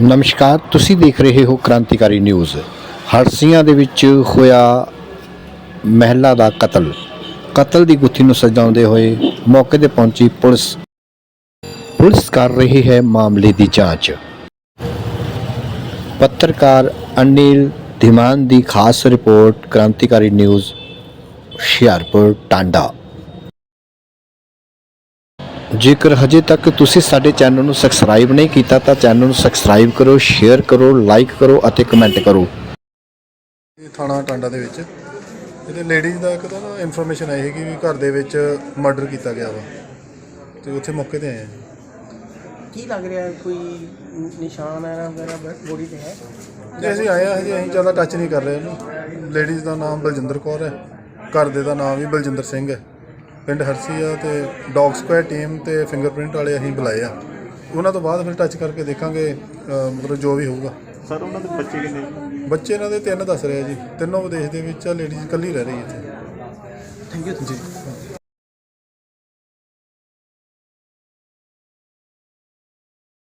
ਨਮਸਕਾਰ, ਤੁਸੀਂ ਦੇਖ ਰਹੇ ਹੋ ਕ੍ਰਾਂਤੀਕਾਰੀ ਨਿਊਜ਼। ਹਰਸੀਆਂ ਦੇ ਵਿੱਚ ਹੋਇਆ ਮਹਿਲਾ ਦਾ ਕਤਲ। ਕਤਲ ਦੀ ਗੁੱਥੀ ਨੂੰ ਸਜਾਉਂਦੇ ਹੋਏ ਮੌਕੇ ਤੇ ਪਹੁੰਚੀ ਪੁਲਿਸ। ਪੁਲਿਸ ਕਰ ਰਹੀ ਹੈ ਮਾਮਲੇ ਦੀ ਜਾਂਚ। ਪੱਤਰਕਾਰ ਅਨਿਲ ਧੀਮਾਨ ਦੀ ਖਾਸ ਰਿਪੋਰਟ, ਕ੍ਰਾਂਤੀਕਾਰੀ ਨਿਊਜ਼, ਹੁਸ਼ਿਆਰਪੁਰ, ਟਾਂਡਾ। ਜੇਕਰ ਹਜੇ ਤੱਕ ਤੁਸੀਂ ਸਾਡੇ ਚੈਨਲ ਨੂੰ ਸਬਸਕ੍ਰਾਈਬ ਨਹੀਂ ਕੀਤਾ ਤਾਂ ਚੈਨਲ ਨੂੰ ਸਬਸਕ੍ਰਾਈਬ ਕਰੋ ਸ਼ੇਅਰ ਕਰੋ ਲਾਈਕ ਕਰੋ ਅਤੇ ਕਮੈਂਟ ਕਰੋ। ਇਹ ਥਾਣਾ ਟਾਂਡਾ ਦੇ ਵਿੱਚ। ਇਹਦੇ ਲੇਡੀਜ਼ ਦਾ ਇੱਕ ਤਾਂ ਨਾ ਇਨਫੋਰਮੇਸ਼ਨ ਆਈ ਹੈਗੀ ਵੀ ਘਰ ਦੇ ਵਿੱਚ ਮਰਡਰ ਕੀਤਾ ਗਿਆ ਵਾ। ਤੇ ਉੱਥੇ ਮੌਕੇ ਤੇ ਆਏ ਆ। ਜੀ ਕੀ ਲੱਗ ਰਿਹਾ? ਹੈ? ਕੋਈ ਨਿਸ਼ਾਨ ਹੈ ਵਗੈਰਾ ਬੋਡੀ ਤੇ ਹੈ? ਜੇ ਅਸੀਂ ਆਏ ਆ ਹਜੇ ਅਸੀਂ ਜ਼ਿਆਦਾ ਟੱਚ ਨਹੀਂ ਕਰ ਰਹੇ ਇਹਨੂੰ। ਲੇਡੀਜ਼ ਦਾ ਨਾਮ ਬਲਜਿੰਦਰ ਕੌਰ ਹੈ। ਘਰ ਦੇ ਦਾ ਨਾਮ ਵੀ ਬਲਜਿੰਦਰ ਸਿੰਘ ਹੈ। ਪਿੰਡ ਹਰਸੀ ਆ ਤੇ ਡੌਗ ਸਕੁਐਡ ਟੀਮ ਤੇ ਫਿੰਗਰਪ੍ਰਿੰਟ ਵਾਲੇ ਅਸੀਂ ਬੁਲਾਏ ਆ। ਉਹਨਾਂ ਤੋਂ ਬਾਅਦ ਫਿਰ ਟੱਚ ਕਰਕੇ ਦੇਖਾਂਗੇ ਮਤਲਬ ਜੋ ਵੀ ਹੋਊਗਾ। ਸਰ ਉਹਨਾਂ ਦੇ ਬੱਚੇ ਕਿੰਨੇ? ਬੱਚੇ ਇਹਨਾਂ ਦੇ ਤਿੰਨ ਦੱਸ ਰਹੇ ਆ ਜੀ। ਤਿੰਨੋਂ ਵਿਦੇਸ਼ ਦੇ ਵਿੱਚ ਆ ਲੇਡੀਜ਼ ਇਕੱਲੀ ਰਹਿ ਰਹੀ ਇੱਥੇ। ਥੈਂਕ ਯੂ ਜੀ।